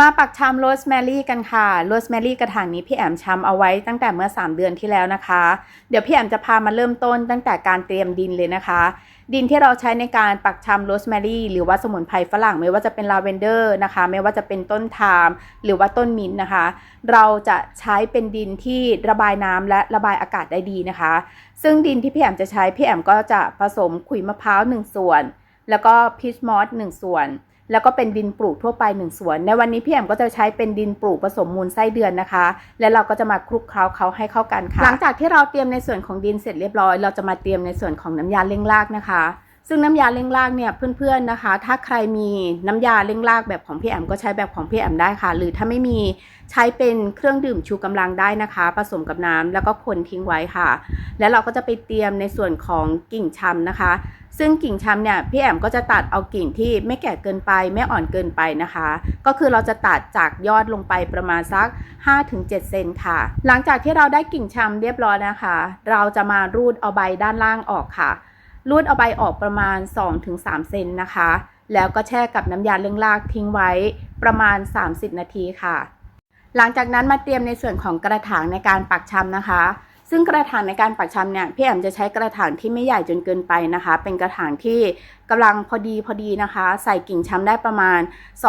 มาปักชำโรสแมรี่กันค่ะโรสแมรี่กระถางนี้พี่แอมชำเอาไว้ตั้งแต่เมื่อ 3 เดือนที่แล้วนะคะ เดี๋ยวพี่แอมจะพามาเริ่มต้นตั้งแต่การเตรียมดินเลยนะคะ ดินที่เราใช้ในการปักชำโรสแมรี่หรือว่าสมุนไพรฝรั่งไม่ว่าจะเป็นลาเวนเดอร์นะคะ ไม่ว่าจะเป็นต้นไทม์หรือว่าต้นมิ้นนะคะ เราจะใช้เป็นดินที่ระบายน้ำและระบายอากาศได้ดีนะคะ ซึ่งดินที่พี่แอมจะใช้พี่แอมก็จะผสมขุยมะพร้าว1ส่วน แล้วก็พีชมอส1ส่วน แล้วก็เป็นดินปลูกทั่วไปหนึ่งส่วน ในวันนี้พี่แอมก็จะใช้เป็นดินปลูกผสมมูลไส้เดือนนะคะ และเราก็จะมาคลุกเคล้าเขาให้เข้ากันค่ะ หลังจากที่เราเตรียมในส่วนของดินเสร็จเรียบร้อย เราจะมาเตรียมในส่วนของน้ำยาเร่งรากนะคะ ซึ่งน้ำยาเร่งรากเนี่ยเพื่อนๆนะคะ ถ้าใครมีน้ำยาเร่งรากแบบของพี่แอมก็ใช้แบบของพี่แอมได้ค่ะ หรือถ้าไม่มีใช้เป็นเครื่องดื่มชูกำลังได้นะคะ ผสมกับน้ำแล้วก็คนทิ้งไว้ค่ะ แล้วเราก็จะไปเตรียมในส่วนของกิ่งชำนะคะ ซึ่งกิ่งชำเนี่ยพี่แอมก็จะตัดเอากิ่งที่ไม่แก่เกินไปไม่อ่อนเกินไปนะคะ ก็คือเราจะตัดจากยอดลงไปประมาณสัก 5-7 เซนค่ะ หลังจากที่เราได้กิ่งชำเรียบร้อยนะคะ เราจะมารูดเอาใบด้านล่างออกค่ะ รูดเอาใบออกประมาณ 2-3 เซนนะคะ แล้วก็แช่กับน้ำยาเล้งลากทิ้งไว้ประมาณ 30 นาทีค่ะ หลังจากนั้นมาเตรียมในส่วนของกระถางในการปักชำนะคะ ซึ่งกระถางในการปักชำเนี่ยพี่แอมจะใช้กระถางที่ไม่ใหญ่จนเกินไปนะคะ เป็นกระถางที่กำลังพอดีพอดีนะคะ ใส่กิ่งชำได้ประมาณ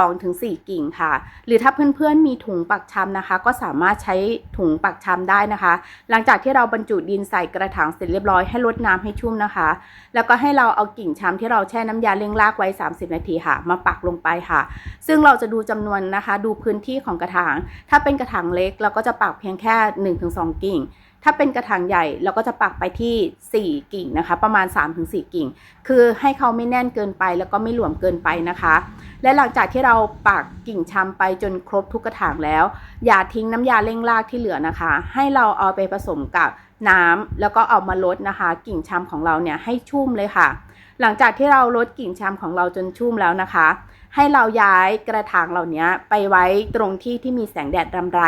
2-4 กิ่งค่ะ หรือถ้าเพื่อนๆมีถุงปักชำนะคะ ก็สามารถใช้ถุงปักชำได้นะคะ หลังจากที่เราบรรจุดินใส่กระถางเสร็จเรียบร้อยให้ลดน้ำให้ชุ่มนะคะ แล้วก็ให้เราเอากิ่งชำที่เราแช่น้ำยาเลี้ยงรากไว้ 30 นาทีค่ะ มาปักลงไปค่ะ ซึ่งเราจะดูจำนวนนะคะ ดูพื้นที่ของกระถาง ถ้าเป็นกระถางเล็กเราก็จะปักเพียงแค่ 1-2 กิ่ง ถ้าเป็นกระถางใหญ่เราก็จะปักไปที่ 4 กิ่งนะคะ ประมาณ 3-4 กิ่ง คือให้เขาไม่แน่นเกินไปแล้วก็ไม่หลวมเกินไปนะคะ และหลังจากที่เราปักกิ่งชำไปจนครบทุกกระถางแล้ว อย่าทิ้งน้ำยาเร่งรากที่เหลือนะคะ ให้เราเอาไปผสมกับน้ำแล้วก็เอามาลดนะคะ กิ่งชำของเราเนี่ยให้ชุ่มเลยค่ะ หลังจากที่เราลดกิ่งชำของเราจนชุ่มแล้วนะคะ ให้เราย้ายกระถางเหล่านี้ไปไว้ตรงที่ที่มีแสงแดดรำไร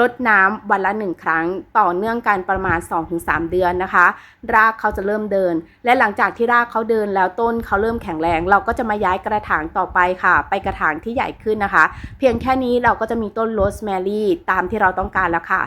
ลดน้ำวันละหนึ่งครั้ง ต่อเนื่องกันประมาณ 2-3 เดือนนะคะ รากเขาจะเริ่มเดิน และหลังจากที่รากเขาเดินแล้วต้นเขาเริ่มแข็งแรง เราก็จะมาย้ายกระถางต่อไปค่ะ ไปกระถางที่ใหญ่ขึ้นนะคะ เพียงแค่นี้เราก็จะมีต้นโรสแมรี่ตามที่เราต้องการแล้วค่ะ